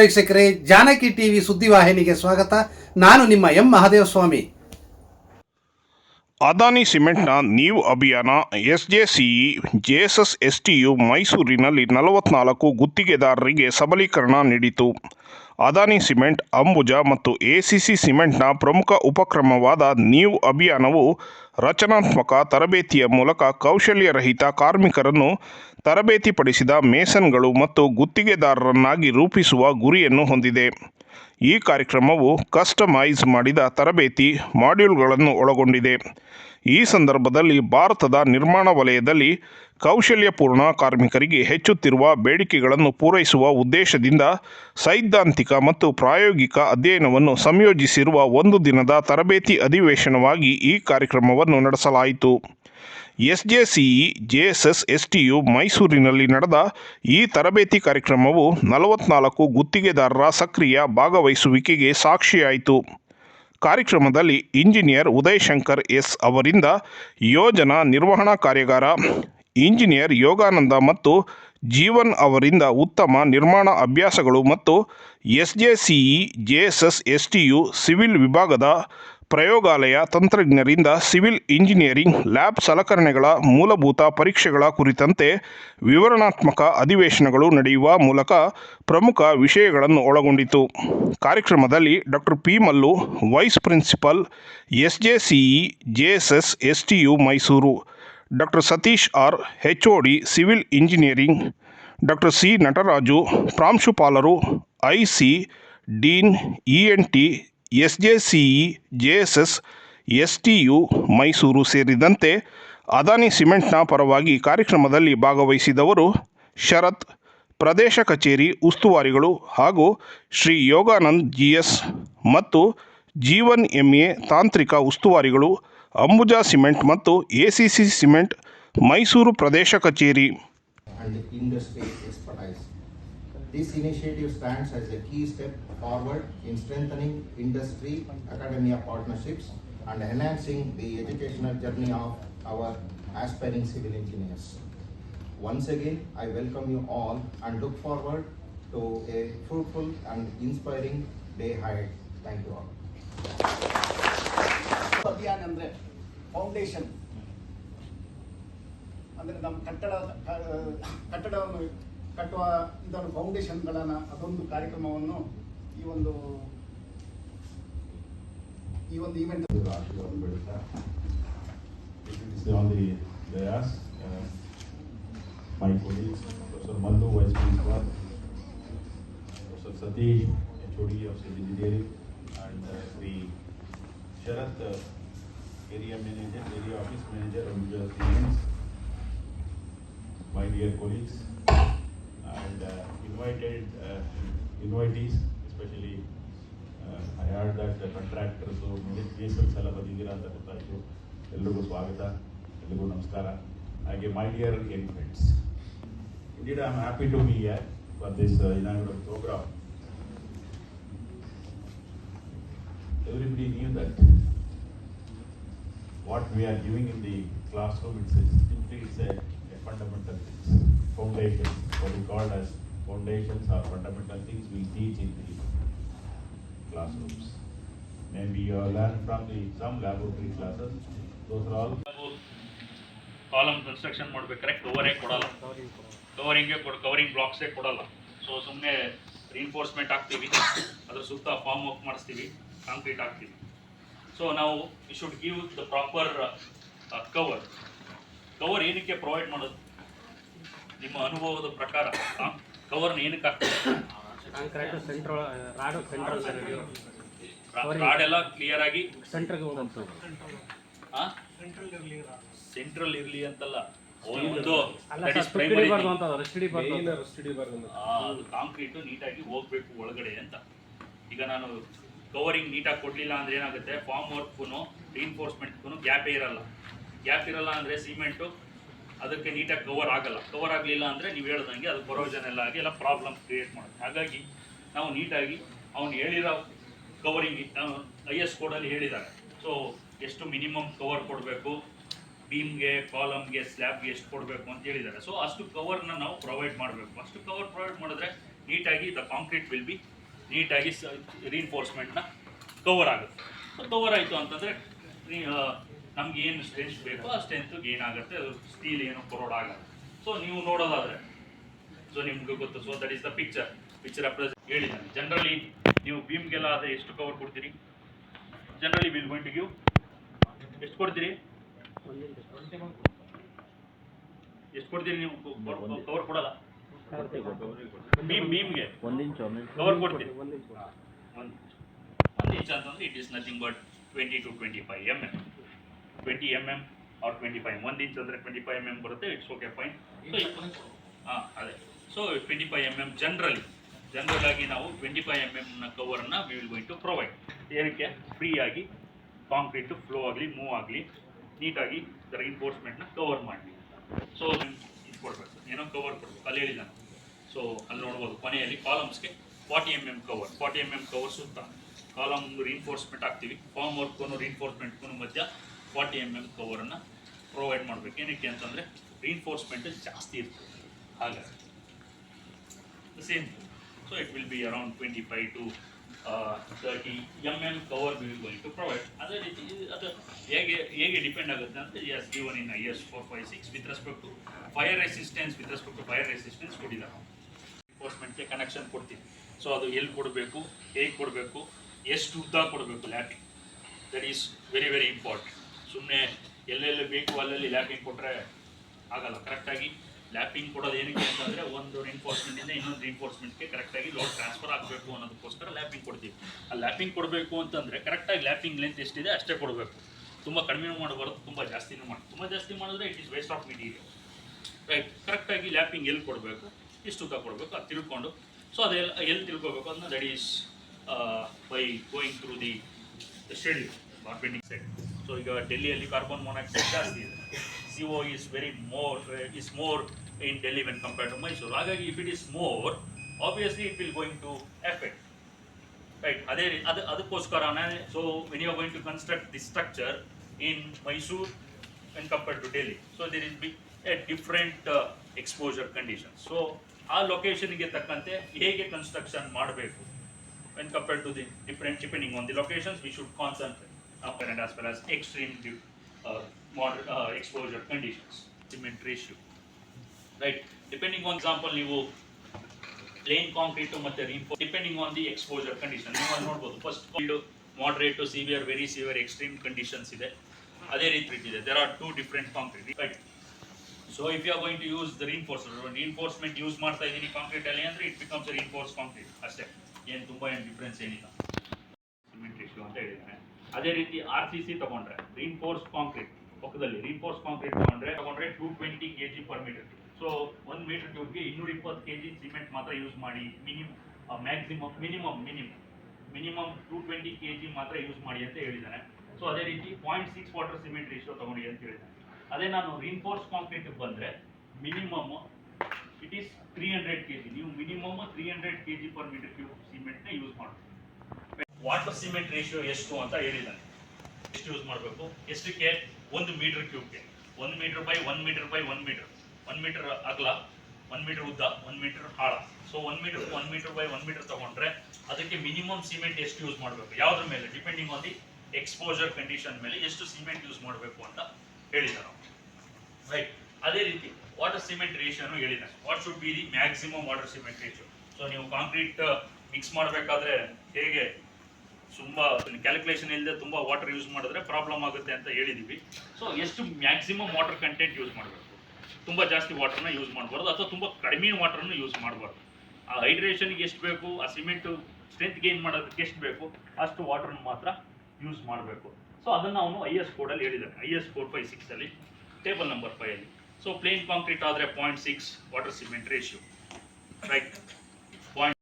ವೀಕ್ಷಕರೇ, ಜಾನಕಿ ಟಿವಿ ಸುದ್ದಿವಾಹಿನಿಗೆ ಸ್ವಾಗತ. ನಾನು ನಿಮ್ಮ ಎಂ ಮಹಾದೇವಸ್ವಾಮಿ. ಅದಾನಿ ಸಿಮೆಂಟ್ನ ನೀವು ಅಭಿಯಾನ S J C E JSS S T U ಮೈಸೂರಿನಲ್ಲಿ ನಲವತ್ನಾಲ್ಕು ಗುತ್ತಿಗೆದಾರರಿಗೆ ಸಬಲೀಕರಣ ನೀಡಿತು. ಅದಾನಿ ಸಿಮೆಂಟ್, ಅಂಬುಜಾ ಮತ್ತು ಎಸಿಸಿ ಸಿಮೆಂಟ್ನ ಪ್ರಮುಖ ಉಪಕ್ರಮವಾದ ನೀವು ಅಭಿಯಾನವು ರಚನಾತ್ಮಕ ತರಬೇತಿಯ ಮೂಲಕ ಕೌಶಲ್ಯರಹಿತ ಕಾರ್ಮಿಕರನ್ನು ತರಬೇತಿಪಡಿಸಿದ ಮೇಸನ್ಗಳು ಮತ್ತು ಗುತ್ತಿಗೆದಾರರನ್ನಾಗಿ ರೂಪಿಸುವ ಗುರಿಯನ್ನು ಹೊಂದಿದೆ. ಈ ಕಾರ್ಯಕ್ರಮವು ಕಸ್ಟಮೈಸ್ ಮಾಡಿದ ತರಬೇತಿ ಮಾಡ್ಯೂಲ್ಗಳನ್ನು ಒಳಗೊಂಡಿದೆ. ಈ ಸಂದರ್ಭದಲ್ಲಿ ಭಾರತದ ನಿರ್ಮಾಣ ವಲಯದಲ್ಲಿ ಕೌಶಲ್ಯಪೂರ್ಣ ಕಾರ್ಮಿಕರಿಗೆ ಹೆಚ್ಚುತ್ತಿರುವ ಬೇಡಿಕೆಗಳನ್ನು ಪೂರೈಸುವ ಉದ್ದೇಶದಿಂದ ಸೈದ್ಧಾಂತಿಕ ಮತ್ತು ಪ್ರಾಯೋಗಿಕ ಅಧ್ಯಯನವನ್ನು ಸಂಯೋಜಿಸಿರುವ ಒಂದು ದಿನದ ತರಬೇತಿ ಅಧಿವೇಶನವಾಗಿ ಈ ಕಾರ್ಯಕ್ರಮವನ್ನು ನಡೆಸಲಾಯಿತು. ಎಸ್ಜೆಸಿಇ, ಜೆಎಸ್ಎಸ್, ಎಸ್ಟಿಯು ಮೈಸೂರಿನಲ್ಲಿ ನಡೆದ ಈ ತರಬೇತಿ ಕಾರ್ಯಕ್ರಮವು ನಲವತ್ನಾಲ್ಕು ಗುತ್ತಿಗೆದಾರರ ಸಕ್ರಿಯ ಭಾಗವಹಿಸುವಿಕೆಗೆ ಸಾಕ್ಷಿಯಾಯಿತು. ಕಾರ್ಯಕ್ರಮದಲ್ಲಿ ಇಂಜಿನಿಯರ್ ಉದಯ್ ಶಂಕರ್ ಎಸ್ ಅವರಿಂದ ಯೋಜನಾ ನಿರ್ವಹಣಾ ಕಾರ್ಯಾಗಾರ, ಇಂಜಿನಿಯರ್ ಯೋಗಾನಂದ ಮತ್ತು ಜೀವನ್ ಅವರಿಂದ ಉತ್ತಮ ನಿರ್ಮಾಣ ಅಭ್ಯಾಸಗಳು ಮತ್ತು ಎಸ್ಜೆಸಿಇ, ಜೆಎಸ್ಎಸ್, ಎಸ್ಟಿಯು ಸಿವಿಲ್ ವಿಭಾಗದ ಪ್ರಯೋಗಾಲಯ ತಂತ್ರಜ್ಞರಿಂದ ಸಿವಿಲ್ ಇಂಜಿನಿಯರಿಂಗ್, ಲ್ಯಾಬ್ ಸಲಕರಣೆಗಳ ಮೂಲಭೂತ ಪರೀಕ್ಷೆಗಳ ಕುರಿತಂತೆ ವಿವರಣಾತ್ಮಕ ಅಧಿವೇಶನಗಳು ನಡೆಯುವ ಮೂಲಕ ಪ್ರಮುಖ ವಿಷಯಗಳನ್ನು ಒಳಗೊಂಡಿತು. ಕಾರ್ಯಕ್ರಮದಲ್ಲಿ doctor P Mallu vice principal S J C E JSS S T U Mysore. Doctor Satish R H D civil engineering. Doctor C. Nataraju, ಪ್ರಾಂಶುಪಾಲರು, I C, dean, E N T S J C E J S S S T U Mysore ಸೇರಿದಂತೆ ಅದಾನಿ ಸಿಮೆಂಟ್ನ ಪರವಾಗಿ ಕಾರ್ಯಕ್ರಮದಲ್ಲಿ ಭಾಗವಹಿಸಿದವರು ಶರತ್, ಪ್ರದೇಶ ಕಚೇರಿ ಉಸ್ತುವಾರಿಗಳು ಹಾಗೂ Shri Yoganand G S ಮತ್ತು Jeevan M A ತಾಂತ್ರಿಕ ಉಸ್ತುವಾರಿಗಳು, Ambuja cement ಮತ್ತು A C C cement Mysore ಪ್ರದೇಶ ಕಚೇರಿ. This initiative stands as a key step forward in strengthening industry academia partnerships and enhancing the educational journey of our aspiring civil engineers. Once again, I welcome you all and look forward to a fruitful and inspiring day ahead. Thank you all. ಅಭಿಯಾನ ಅಂದ್ರೆ foundation ಅಂದ್ರೆ ನಮ್ಮ ಕಟ್ಟಡ ಕಟ್ಟಡವನ್ನು ಕಟ್ಟುವ ಇಂತಹ foundation ಗಳನ್ನ ಅದೊಂದು ಕಾರ್ಯಕ್ರಮವನ್ನು ಈ ಒಂದು ಈ ಒಂದು ಈವೆಂಟ್ ಅಲ್ಲಿ ಬಂದಿದ್ದಾ ಇದೆ it is the all the guests my colleagues doctor and V Sharath area manager area office manager and youths my dear colleagues and uh, invited uh, invitees, especially uh, I heard that the contractors cases ಎಲ್ಲ ಬಂದಿದ್ದೀರಾ ಅಂತ ಗೊತ್ತಾಯ್ತು ಎಲ್ರಿಗೂ ಸ್ವಾಗತ ಎಲ್ರಿಗೂ ನಮಸ್ಕಾರ ಹಾಗೆ my dear young friends indeed I am happy to be for for this inaugural programme everybody knew that what we are giving in the classroom it's a, simply it's a, a fundamental things, foundation, what we call as foundations or fundamental things we teach in the classrooms. Maybe you learned from the some laboratory classes, those are all column construction ಮಾಡ್ಬೇಕಾದ್ರೆ ಕವರೇ ಕೊಡಲ್ಲ ಕವರಿಂಗೇ ಕೊಡ covering ಬ್ಲಾಕ್ಸೇ ಕೊಡಲ್ಲ so ಸುಮ್ಮನೆ reinforcement ಹಾಕ್ತೀವಿ ಅದ್ರ ಸುತ್ತ form work ಮಾಡಿಸ್ತೀವಿ ಕಾಂಕ್ರೀಟ್ ಹಾಕ್ತೀವಿ ಸೊ ನಾವು we should give the proper cover cover ಏನಕ್ಕೆ ಪ್ರೊವೈಡ್ ಮಾಡೋದು ನಿಮ್ಮ ಅನುಭವದ ಪ್ರಕಾರ ಕವರ್ನ ಏನಕ್ಕೆ ಹಾಕ್ತಾರೆ? Concrete central rod central rod ಎಲ್ಲ ಕ್ಲಿಯರ್ ಆಗಿ? ಹೋಗಂತು ಸೆಂಟ್ರಲ್ ಇರಲಿ ಅಂತಲ್ಲ. ಕಾಂಕ್ರೀಟು ನೀಟಾಗಿ ಹೋಗ್ಬೇಕು ಒಳಗಡೆ ಅಂತ. ಈಗ ನಾನು ಕವರಿಂಗ್ ನೀಟಾಗಿ ಕೊಡ್ಲಿಲ್ಲ ಅಂದ್ರೆ ಏನಾಗುತ್ತೆ? ಫಾರ್ಮ್ ವರ್ಕ್ ರೀನ್ಫೋರ್ಸ್ಮೆಂಟ್ಗೂ ಗ್ಯಾಪೇ ಇರಲ್ಲ. ಗ್ಯಾಪ್ ಇರಲ್ಲ ಅಂದ್ರೆ ಸಿಮೆಂಟು ಅದಕ್ಕೆ ನೀಟಾಗಿ ಕವರ್ ಆಗಲ್ಲ. ಕವರ್ ಆಗಲಿಲ್ಲ ಅಂದರೆ ನೀವು ಹೇಳ್ದಂಗೆ ಅದು ಕೊರೋಜನ್ ಎಲ್ಲ ಆಗಿ ಎಲ್ಲ ಪ್ರಾಬ್ಲಮ್ ಕ್ರಿಯೇಟ್ ಮಾಡುತ್ತೆ. ಹಾಗಾಗಿ ನಾವು ನೀಟಾಗಿ ಅವ್ನು ಹೇಳಿರೋ ಕವರಿಂಗ್ ಐ ಎಸ್ ಕೋಡಲ್ಲಿ ಹೇಳಿದ್ದಾರೆ. ಸೊ ಎಷ್ಟು ಮಿನಿಮಮ್ ಕವರ್ ಕೊಡಬೇಕು? ಬೀಮ್ಗೆ ಕಾಲಮ್ಗೆ ಸ್ಲ್ಯಾಬ್ಗೆ ಎಷ್ಟು ಕೊಡಬೇಕು ಅಂತ ಹೇಳಿದ್ದಾರೆ. ಸೊ ಅಷ್ಟು ಕವರ್ನ ನಾವು ಪ್ರೊವೈಡ್ ಮಾಡಬೇಕು. ಅಷ್ಟು ಕವರ್ ಪ್ರೊವೈಡ್ ಮಾಡಿದ್ರೆ ನೀಟಾಗಿ ದ ಕಾಂಕ್ರೀಟ್ ವಿಲ್ ಬಿ ನೀಟಾಗಿ ರೀನ್ಫೋರ್ಸ್ಮೆಂಟ್ನ ಕವರ್ ಆಗುತ್ತೆ. ಸೊ ಕವರ್ ಆಯಿತು ಅಂತಂದರೆ ನಮ್ಗೆ ಏನು ಸ್ಟ್ರೆಂತ್ ಬೇಕೋ ಆ ಸ್ಟ್ರೆಂತ್ ಗೇನ್ ಆಗುತ್ತೆ ಸ್ಟೀಲ್ ಏನು ಕೊರೋಡ್ ಆಗಲ್ಲ. ಸೊ ನೀವು ನೋಡೋದಾದ್ರೆ ಸೊ ನಿಮ್ಗೆ ಗೊತ್ತು. So that is the picture picture represent ಹೇಳಿದ್ದಾನೆ. ಜನರಲಿ ನೀವು ಬೀಮ್ಗೆಲ್ಲ ಆದರೆ ಎಷ್ಟು ಕವರ್ ಕೊಡ್ತೀರಿ? Generally will going to give ಎಷ್ಟು ಕೊಡ್ತೀರಿ? ಎಷ್ಟು ಕೊಡ್ತೀರಿ ನೀವು? ಕವರ್ ಕೊಡಲ್ಲ. ಬೀಮ್ ಬೀಮ್ಗೆ ಕವರ್ ಕೊಡ್ತೀರಿ. ಒಂದು ಒಂದು ಇಂಚ್ ಅಂತಂದ್ರೆ it is nothing but twenty to twenty five M M twenty M M or twenty five ಒಂದು ಇಂಚ್ ಅಂದರೆ ಟ್ವೆಂಟಿ ಫೈವ್ ಎಂ ಎಂ ಬರುತ್ತೆ ಇಟ್ಸ್ ಓಕೆ ಫೈನ್ ಸೊ ಹಾಂ ಅದೇ so twenty five M M generally general ಆಗಿ ನಾವು twenty five M ಎಮ್ನ ಕವರನ್ನು we will going to provide ಏನಕ್ಕೆ? ಫ್ರೀಯಾಗಿ ಕಾಂಕ್ರೀಟು ಫ್ಲೋ ಆಗಲಿ ಮೂವ್ ಆಗಲಿ ನೀಟಾಗಿ ರೈನ್ಫೋರ್ಸ್ಮೆಂಟ್ನ ಕವರ್ ಮಾಡಲಿ. ಸೊ ಇದು ಕೊಡಬೇಕು. ಏನೋ ಕವರ್ ಕೊಡಬೇಕು. ಅಲ್ಲಿ ಹೇಳಿದ್ದಾನೆ ಸೊ ಅಲ್ಲಿ ನೋಡ್ಬೋದು. ಕೊನೆಯಲ್ಲಿ ಕಾಲಮ್ಸ್ಗೆ forty M M cover forty M M cover ಸುತ್ತ ಕಾಲಮ್ ರಿಇನ್ಫೋರ್ಸ್ಮೆಂಟ್ ಹಾಕ್ತೀವಿ. ಫಾರ್ಮ್ ವರ್ಕ್ಗೂ ರಿಇನ್ಫೋರ್ಸ್ಮೆಂಟ್ಗೂ ಮಧ್ಯ ಫಾರ್ಟಿ ಎಂ ಎಂ ಕವರನ್ನು ಪ್ರೊವೈಡ್ ಮಾಡಬೇಕು. ಏನಕ್ಕೆ ಅಂತಂದರೆ ರೀನ್ಫೋರ್ಸ್ಮೆಂಟ್ ಜಾಸ್ತಿ ಇರ್ತದೆ. ಹಾಗಾಗಿ same so it will be around twenty five to thirty M M cover will going to provide ಅದೇ ರೀತಿ ಅದು ಹೇಗೆ ಹೇಗೆ ಡಿಪೆಂಡ್ ಆಗುತ್ತೆ ಅಂತ as given in S four five six with respect to fire resistance with respect to fire resistance ಕೊಟ್ಟಿದ್ದಾರೆ. ಎನ್ಫೋರ್ಸ್ಮೆಂಟ್ಗೆ connection ಕೊಡ್ತೀವಿ ಸೊ ಅದು ಎಲ್ಲಿ ಕೊಡಬೇಕು, ಹೇಗೆ ಕೊಡಬೇಕು, ಎಷ್ಟು ಉದ್ದ ಕೊಡಬೇಕು ಲ್ಯಾಟ್ರಿ that is very very important ಸುಮ್ಮನೆ ಎಲ್ಲೆಲ್ಲಿ ಬೇಕು ಅಲ್ಲಲ್ಲಿ ಲ್ಯಾಪಿಂಗ್ ಕೊಟ್ಟರೆ ಆಗಲ್ಲ. ಕರೆಕ್ಟಾಗಿ ಲ್ಯಾಪಿಂಗ್ ಕೊಡೋದು ಏನಕ್ಕೆ ಅಂತಂದರೆ ಒಂದು ರಿನ್ಫೋರ್ಸ್ಮೆಂಟಿಂದ ಇನ್ನೊಂದು ರಿನ್ಫೋರ್ಸ್ಮೆಂಟ್ಗೆ ಕರೆಕ್ಟಾಗಿ ಲೋಡ್ ಟ್ರಾನ್ಸ್ಫರ್ ಆಗಬೇಕು ಅನ್ನೋದಕ್ಕೋಸ್ಕರ ಲ್ಯಾಪಿಂಗ್ ಕೊಡ್ತೀವಿ. ಆ ಲ್ಯಾಪಿಂಗ್ ಕೊಡಬೇಕು ಅಂತಂದರೆ ಕರೆಕ್ಟಾಗಿ ಲ್ಯಾಪಿಂಗ್ ಲೆಂತ್ ಎಷ್ಟಿದೆ ಅಷ್ಟೇ ಕೊಡಬೇಕು. ತುಂಬ ಕಡಿಮೆ ಮಾಡಬಾರ್ದು, ತುಂಬ ಜಾಸ್ತಿನೂ ಮಾಡಿ, ತುಂಬ ಜಾಸ್ತಿ ಮಾಡಿದ್ರೆ it is waste of material right ಕರೆಕ್ಟಾಗಿ ಲ್ಯಾಪಿಂಗ್ ಎಲ್ಲಿ ಕೊಡಬೇಕು, ಇಷ್ಟು ಉದ್ದ ಕೊಡಬೇಕು, ಅದು ತಿಳ್ಕೊಂಡು. ಸೊ ಅದೆಲ್ಲ ಎಲ್ಲಿ ತಿಳ್ಕೊಬೇಕು ಅದನ್ನ that is by going through the schedule marketing side so ಈಗ ಡೆಲ್ಲಿಯಲ್ಲಿ ಕಾರ್ಬನ್ ಮೊನಾಕ್ಸೈಡ್ ಜಾಸ್ತಿ ಇದೆ. C O is very more is more in Delhi when compare to Mysore ಹಾಗಾಗಿ if it is more obviously it will going to effect right ಅದೇ ಅದು, ಅದಕ್ಕೋಸ್ಕರನೇ so when you going to construct the structure in Mysore when compared to Delhi so there is be a different exposure condition so ಆ ಲೊಕೇಶನ್ಗೆ ತಕ್ಕಂತೆ ಹೇಗೆ construction ಮಾಡಬೇಕು when compared to the different depending on the locations we should concentrate upper and as well as extreme uh, moderate uh, exposure conditions, cement ratio. Right, depending on example, ನೀವು plain concrete ಮತ್ತೆ reinforced, depending on the exposure condition ನೀವು ನೋಡ್ಬೋದು first moderate to severe very severe extreme conditions ಇದೆ. ಅದೇ ರೀತಿ ಇದೆ. There are two different concrete right so if you are going to use the reinforce reinforcement use ಮಾಡ್ತಾ ಇದ್ದೀನಿ concrete ಅಲ್ಲಿ ಅಂದ್ರೆ ಇಟ್ ಬಿಕಮ್ಸ್ ರೀನ್ಫೋರ್ಸ್ ಕಾಂಕ್ರೀಟ್ ಅಷ್ಟೇ. ಏನು ತುಂಬಾ ಏನು ಡಿಫ್ರೆನ್ಸ್ ಏನಿಲ್ಲ. ಸಿಮೆಂಟ್ ರೇಷಿಯೋ ಅಂತ ಹೇಳಿದ್ದಾನೆ ಅದೇ ರೀತಿ ಆರ್ ಸಿ ಸಿ ತಗೊಂಡ್ರೆ ರೀನ್ಫೋರ್ಸ್ ಕಾಂಕ್ರೀಟ್ ಪಕ್ಕದಲ್ಲಿ ರೀನ್ಫೋರ್ಸ್ ಕಾಂಕ್ರೀಟ್ ತಗೊಂಡ್ರೆ ತಗೊಂಡ್ರೆ two twenty K G per metre so ಒಂದು ಮೀಟರ್ ಟ್ಯೂಬ್ಗೆ ಇನ್ನೂರ ಇಪ್ಪತ್ತು ಕೆ ಜಿ ಸಿಮೆಂಟ್ ಮಾತ್ರ ಯೂಸ್ ಮಾಡಿ minimum maximum minimum minimum minimum two twenty K G ಮಾತ್ರ ಯೂಸ್ ಮಾಡಿ ಅಂತ ಹೇಳಿದ್ದಾನೆ ಸೊ ಅದೇ ರೀತಿ point six water cement ratio ತಗೊಂಡಿ ಅಂತ ಹೇಳಿದ್ದಾನೆ ಅದೇ ನಾನು ರೀನ್ಫೋರ್ಸ್ ಕಾಂಕ್ರೀಟ್ ಬಂದರೆ minimum it is three hundred K G ನೀವು minimum three hundred K G per metre cube ಸಿಮೆಂಟ್ನ use ಮಾಡಬೇಕು ವಾಟರ್ ಸಿಮೆಂಟ್ ರೇಷಿಯೋ ಎಷ್ಟು ಅಂತ ಹೇಳಿದ್ದಾನೆ. ಎಷ್ಟು ಯೂಸ್ ಮಾಡಬೇಕು? ಎಷ್ಟಕ್ಕೆ? ಒಂದು ಮೀಟರ್ ಕ್ಯೂಬ್ಗೆ ಒಂದು metre by one metre by one metre one metre ಅಗಲ ಒನ್ ಮೀಟರ್ ಉದ್ದ ಒನ್ ಮೀಟರ್ ಆಳ so one metre one metre by one metre ತಗೊಂಡ್ರೆ ಅದಕ್ಕೆ ಮಿನಿಮಮ್ ಸಿಮೆಂಟ್ ಎಷ್ಟು ಯೂಸ್ ಮಾಡಬೇಕು? ಯಾವ್ದ್ರ ಮೇಲೆ? Depending on the exposure condition ಮೇಲೆ ಎಷ್ಟು ಸಿಮೆಂಟ್ ಯೂಸ್ ಮಾಡಬೇಕು ಅಂತ ಹೇಳಿದ್ದಾರೆ ರೈಟ್ ಅದೇ ರೀತಿ ವಾಟರ್ ಸಿಮೆಂಟ್ ರೇಷಿಯೋನು ಹೇಳಿದೆ what should be the maximum water cement ratio so ನೀವು ಕಾಂಕ್ರೀಟ್ ಮಿಕ್ಸ್ ಮಾಡಬೇಕಾದ್ರೆ ಹೇಗೆ ತುಂಬಾ ಕ್ಯಾಲ್ಕುಲೇಷನ್ ಇಲ್ಲದೆ ತುಂಬಾ ವಾಟರ್ ಯೂಸ್ ಮಾಡಿದ್ರೆ ಪ್ರಾಬ್ಲಮ್ ಆಗುತ್ತೆ ಅಂತ ಹೇಳಿದೀವಿ. ಸೊ ಎಷ್ಟು ಮ್ಯಾಕ್ಸಿಮಮ್ ವಾಟರ್ ಕಂಟೆಂಟ್ ಯೂಸ್ ಮಾಡಬೇಕು? ತುಂಬಾ ಜಾಸ್ತಿ ವಾಟರ್ನ ಯೂಸ್ ಮಾಡಬಾರ್ದು ಅಥವಾ ತುಂಬಾ ಕಡಿಮೆ ವಾಟರ್ನ ಯೂಸ್ ಮಾಡಬಾರ್ದು? ಆ ಹೈಡ್ರೇಷನ್ಗೆ ಎಷ್ಟು ಬೇಕು? ಆ ಸಿಮೆಂಟ್ ಸ್ಟ್ರೆಂತ್ ಗೇನ್ ಮಾಡೋದಕ್ಕೆ ಎಷ್ಟು ಬೇಕು? ಅಷ್ಟು ವಾಟರ್ನ ಮಾತ್ರ ಯೂಸ್ ಮಾಡಬೇಕು. ಸೊ ಅದನ್ನು ಅವನು ಐ ಎಸ್ ಕೋಡಲ್ಲಿ ಹೇಳಿದ್ದಾನೆ ಐ ಎಸ್ ಫೋರ್ ಫೈವ್ ಸಿಕ್ಸಲ್ಲಿ ಟೇಬಲ್ ನಂಬರ್ ಫೈವ್ ಅಲ್ಲಿ. ಸೊ ಪ್ಲೇನ್ ಕಾಂಕ್ರೀಟ್ ಆದರೆ point six water cement ratio right